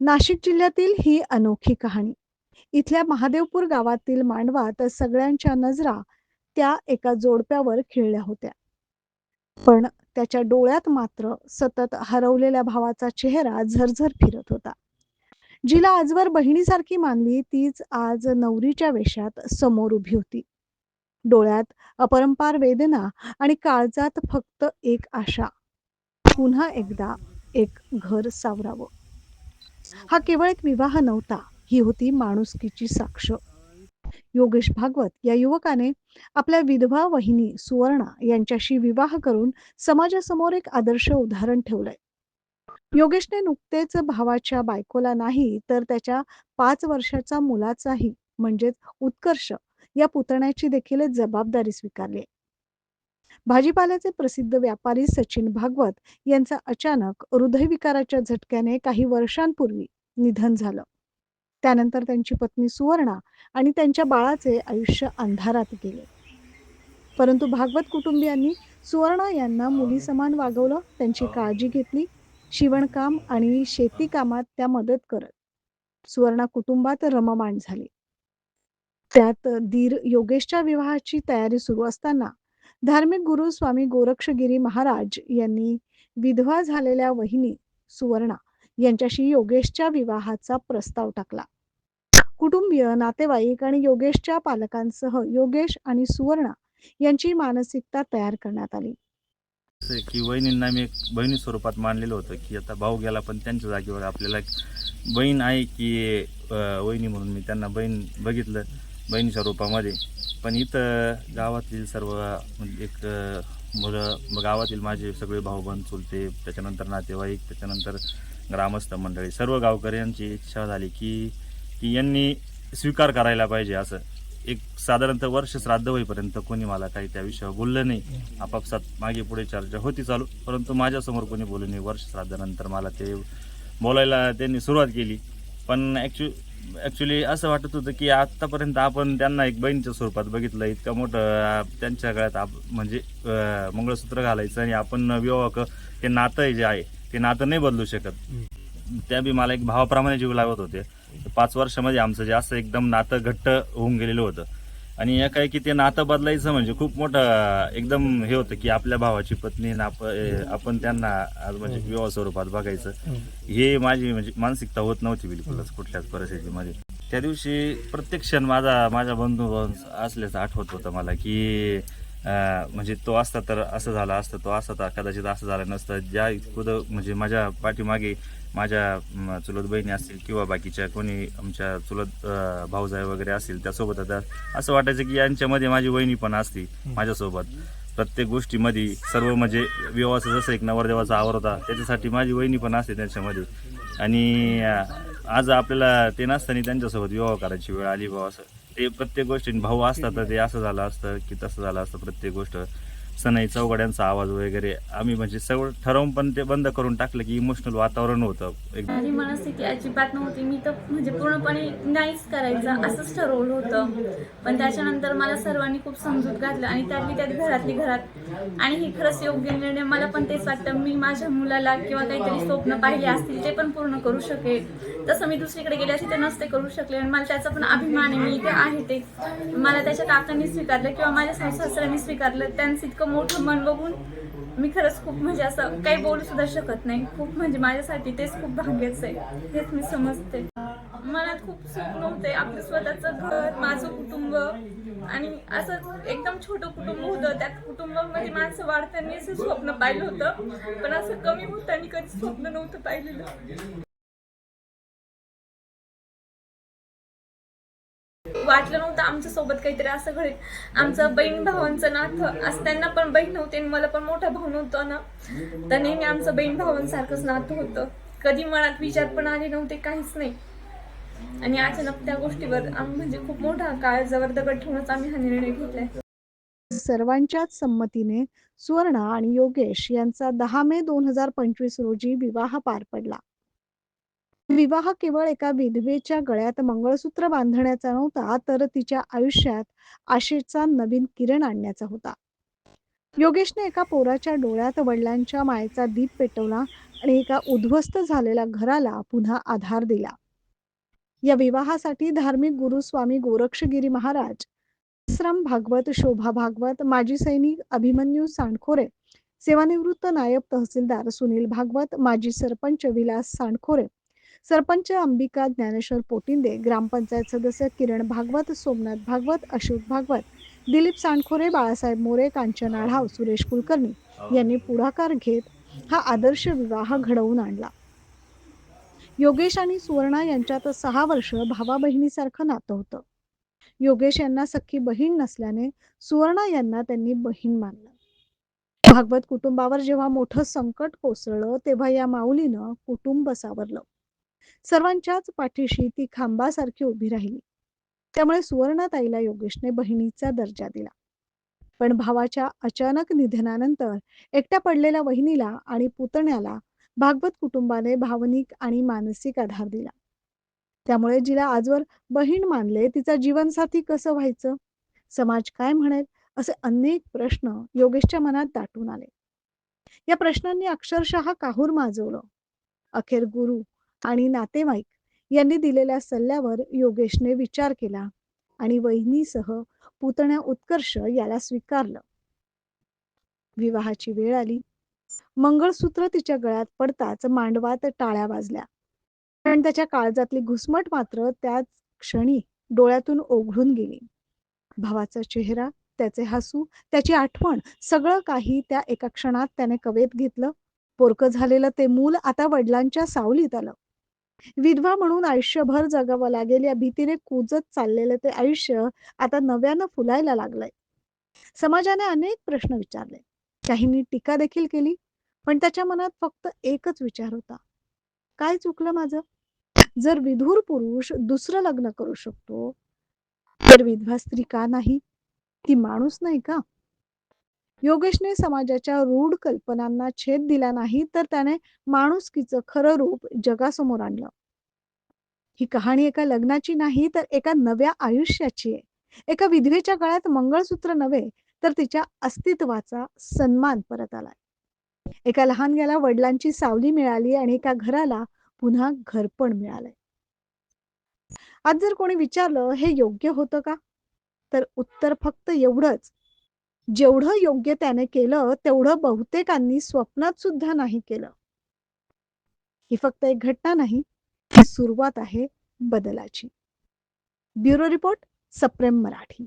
नाशिक जिल्ह्यातील ही अनोखी कहाणी. इथल्या महादेवपूर गावातील मांडवात सगळ्यांच्या नजरा त्या एका जोडप्यावर खिळल्या होत्या. पण त्याच्या डोळ्यात मात्र सतत हरवलेल्या भावाचा चेहरा झरझर फिरत होता. जिला आजवर बहिणीसारखी मानली तीच आज नवरीच्या वेशात समोर उभी होती. डोळ्यात अपरंपार वेदना आणि काळजात फक्त एक आशा. पुन्हा एकदा एक घर सावरावं. हा केवळ एक विवाह नव्हता ही होती माणुसकीची साक्ष. योगेश भागवत या युवकाने आपल्या विधवा वहिनी सुवर्णा यांच्याशी विवाह करून समाजासमोर एक आदर्श उदाहरण ठेवलंय. योगेशने नुकतेच भावाच्या बायकोला नाही तर त्याच्या पाच वर्षाचा मुलाचाही म्हणजेच उत्कर्ष या पुतण्याची देखील जबाबदारी स्वीकारली भाजीपाल्याचे प्रसिद्ध व्यापारी सचिन भागवत यांचा अचानक हृदयविकाराच्या झटक्याने काही वर्षांपूर्वी निधन झालं. त्यानंतर त्यांची पत्नी सुवर्णा आणि त्यांच्या बाळाचे आयुष्य अंधारात गेले. परंतु भागवत कुटुंबियांनी सुवर्णा यांना मुली समान वागवलं त्यांची काळजी घेतली शिवणकाम आणि शेती कामात त्या मदत करत सुवर्णा कुटुंबात रममाण झाली. त्यात दीर योगेशच्या विवाहाची तयारी सुरू असताना धार्मिक गुरु स्वामी गोरक्षगिरी महाराज यांनी विधवा झालेल्या वहिनी सुवर्णा यांच्याशी योगेशच्या विवाहाचा प्रस्ताव टाकला. कुटुंबीय नातेवाईक आणि योगेशच्या पालकांसह योगेश आणि सुवर्णा यांची मानसिकता तयार करण्यात आली. की वहिनींना मी बहिणी स्वरूपात मानलेलं होतं की आता भाऊ गेला पण त्यांच्या जागेवर आपल्याला बहीण आहे की वहिनी म्हणून मी त्यांना बहीण बघितलं बहिणीच्या रूपामध्ये. पण इथं गावातील सर्व म्हणजे एक मुलं गावातील माझे सगळे भाऊबंद चुलते त्याच्यानंतर नातेवाईक त्याच्यानंतर ग्रामस्थ मंडळी सर्व गावकऱ्यांची इच्छा झाली की की यांनी स्वीकार करायला पाहिजे असं. एक साधारणतः वर्ष श्राद्ध होईपर्यंत कोणी मला काही त्या विषयावर बोललं नाही. आपापसात मागे पुढे चर्चा होती चालू परंतु माझ्यासमोर कोणी बोलू नाही. वर्ष श्राद्धानंतर मला ते बोलायला त्यांनी सुरुवात केली. पण ॲक्च्युली ॲक्च्युली असं वाटत होतं की आत्तापर्यंत आपण त्यांना एक बहिणीच्या स्वरूपात बघितलं इतकं मोठं त्यांच्या गळ्यात आप म्हणजे मंगळसूत्र घालायचं आणि आपण विवाह ते नातं जे आहे ते नातं नाही बदलू शकत. त्या बी मला एक भावाप्रमाणे जीव लागत होते. पाच वर्षामध्ये आमचं जे असं एकदम नातं घट्ट होऊन गेलेलं होतं. आणि एकाएकी ते नातं बदलायचं म्हणजे खूप मोठं एकदम हे होतं की आपल्या भावाची पत्नी ए, आपण त्यांना आज म्हणजे विवाह स्वरूपात बघायचं. हे माझी म्हणजे मानसिकता होत नव्हती बिलकुलच कुठल्याच परिस्थितीमध्ये. त्या दिवशी प्रत्येक क्षण माझा माझ्या बंधू असल्याचं आठवत होतं मला की म्हणजे तो असता तर असं झालं असतं तो असता तर कदाचित असं झालं नसतं. ज्या खुद म्हणजे माझ्या पाठीमागे माझ्या चुलत बहिणी असतील किंवा बाकीच्या कोणी आमच्या चुलत भाऊजाई वगैरे असतील त्यासोबत आता असं वाटायचं की यांच्यामध्ये माझी वहिनी पण असती माझ्यासोबत. प्रत्येक गोष्टीमध्ये सर्व म्हणजे विवाहाचं जसं एक नवरदेवाचा आवर होता त्याच्यासाठी माझी वहिनी पण असते त्याच्यामध्ये. आणि आज आपल्याला ते नसताना त्यांच्यासोबत विवाह करायची वेळ आली भाऊ असं. ते प्रत्येक गोष्टी भाऊ असतात तर ते असं झालं असतं की तसं झालं असतं प्रत्येक गोष्ट. सनई चौघड्यांचा आवाज वगैरे आम्ही म्हणजे सगळं ठरवून पण ते बंद करून टाकलं की इमोशनल वातावरण होतं. एकदम माझी मनस्थिती अजिबात नव्हती. मी तर म्हणजे पूर्णपणे नाहीच करायचं असंच ठरवलं होतं. पण त्याच्यानंतर मला सर्वांनी खूप समजूत घातलं आणि त्यातली त्यात घरातली घरात. आणि हे खरंच योग्य निर्णय मला पण तेच वाटतं. मी माझ्या मुलाला किंवा काहीतरी स्वप्न पाहिले असतील ते पण पूर्ण करू शकेल. तसं मी दुसरीकडे गेले असते ते नसते करू शकले. आणि मला त्याचा पण अभिमान आहे मी इथे आहे ते. मला त्याच्या काकांनी स्वीकारलं किंवा माझ्या सासऱ्यांनी स्वीकारलं त्यांचं इतकं मोठं मन बघून मी खरंच खूप म्हणजे असं काही बोलू सुद्धा शकत नाही. खूप म्हणजे माझ्यासाठी तेच खूप भाग्यच आहे. हेच मी समजते. मनात खूप स्वप्न होते आपलं स्वतःचं घर माझं कुटुंब आणि असं एकदम छोटं कुटुंब होतं. त्या कुटुंबामध्ये माणसं वाढताना असं स्वप्न पाहिलं होतं. पण असं कमी होतं आणि कधी स्वप्न नव्हतं पाहिलेलं. वाटलं नव्हतं आमच्यासोबत काहीतरी असं घडेल. आमचं बहीण भावांचं नातं असं त्यांना पण बहीण नव्हती आणि मला पण मोठा भाऊ नव्हता ना. तर नेहमी आमचं बहीण भावांसारखंच नातं होतं. कधी मनात विचार पण आले नव्हते काहीच नाही. आणि अचानक त्या गोष्टीवर म्हणजे खूप मोठा काळ जवळ दगड ठेवूनच आम्ही हा निर्णय घेतलाय. सर्वांच्याच संमतीने सुवर्णा आणि योगेश यांचा दहा मे दोन हजार पंचवीस रोजी विवाह पार पडला. विवाह केवळ एका विधवेच्या गळ्यात मंगळसूत्र बांधण्याचा नव्हता तर तिच्या आयुष्यात आशेचा नवीन किरण आणण्याचा होता. योगेशने एका पोराच्या डोळ्यात वडिलांच्या मायेचा दीप पेटवला आणि एका उद्ध्वस्त झालेल्या घराला पुन्हा आधार दिला. या विवाहासाठी धार्मिक गुरु स्वामी गोरक्षगिरी महाराज श्रम भागवत शोभा भागवत माजी सैनिक अभिमन्यू सांडखोरे सेवानिवृत्त नायब तहसीलदार सुनील भागवत माजी सरपंच विलास सांडखोरे सरपंच अंबिका ज्ञानेश्वर पोटिंदे ग्रामपंचायत सदस्य किरण भागवत सोमनाथ भागवत अशोक भागवत दिलीप सांडखोरे बाळासाहेब मोरे कांचन आढाव सुरेश कुलकर्णी यांनी पुढाकार घेत हा आदर्श विवाह घडवून आणला. योगेश आणि सुवर्णा यांच्यात सहा वर्ष भावा बहिणीसारखं नातं होतं. योगेश यांना सख्खी बहीण नसल्याने सुवर्णा यांना त्यांनी बहीण मानलं. भागवत कुटुंबावर जेव्हा मोठं संकट कोसळलं तेव्हा या माऊलीनं कुटुंब सावरलं. सर्वांच्याच पाठीशी ती खांबासारखी उभी राहिली. त्यामुळे सुवर्णाताईला योगेशने बहिणीचा दर्जा दिला. पण भावाच्या अचानक निधनानंतर एकट्या पडलेल्या वहिनीला आणि पुतण्याला भागवत कुटुंबाने भावनिक आणि मानसिक आधार दिला. त्यामुळे जिला आजवर बहीण मानले तिचा जीवनसाथी कसं व्हायचं? समाज काय म्हणेल? असे अनेक प्रश्न योगेशच्या मनात दाटून आले. या प्रश्नांनी अक्षरशः काहूर माजवलं. अखेर गुरु आणि नातेवाईक यांनी दिलेल्या सल्ल्यावर योगेशने विचार केला आणि वहिनीसह पुतण्या उत्कर्ष याला स्वीकारलं. विवाहाची वेळ आली. मंगळसूत्र तिच्या गळ्यात पडताच मांडवात टाळ्या वाजल्या. पण त्याच्या काळजातली घुसमट मात्र त्याच क्षणी डोळ्यातून ओघळून गेली. भावाचा चेहरा त्याचे हसू त्याची आठवण सगळं काही त्या एका क्षणात त्याने कवेत घेतलं. पोरकं झालेलं ते मूल आता वडिलांच्या सावलीत आलं. विधवा म्हणून आयुष्यभर जगावं लागेल या भीतीने कुजत चाललेलं ते आयुष्य आता नव्यानं फुलायला लागलंय. समाजाने अनेक प्रश्न विचारले. काहींनी टीका देखील केली पण त्याच्या मनात फक्त एकच विचार होता. काय चुकलं माझं? जर विधूर पुरुष दुसरं लग्न करू शकतो तर विधवा स्त्री का नाही? ती माणूस नाही का? योगेशने समाजाच्या रूढ कल्पनांना छेद दिला नाही तर त्याने माणुसकीचं खरं रूप जगासमोर आणलं. ही कहाणी एका लग्नाची नाही तर एका नव्या आयुष्याची आहे. एका विधवेच्या काळात मंगळसूत्र नव्हे तर तिच्या अस्तित्वाचा सन्मान परत आलाय. एका लहानग्याला वडिलांची सावली मिळाली आणि एका घराला पुन्हा घरपण मिळालंय. आज जर कोणी विचारलं हे योग्य होतं का? तर उत्तर फक्त एवढंच जेवढं योग्य त्याने केलं तेवढं बहुतेकांनी स्वप्नात सुद्धा नाही केलं. ही फक्त एक घटना नाही ही सुरुवात आहे बदलाची. ब्युरो रिपोर्ट सप्रेम मराठी.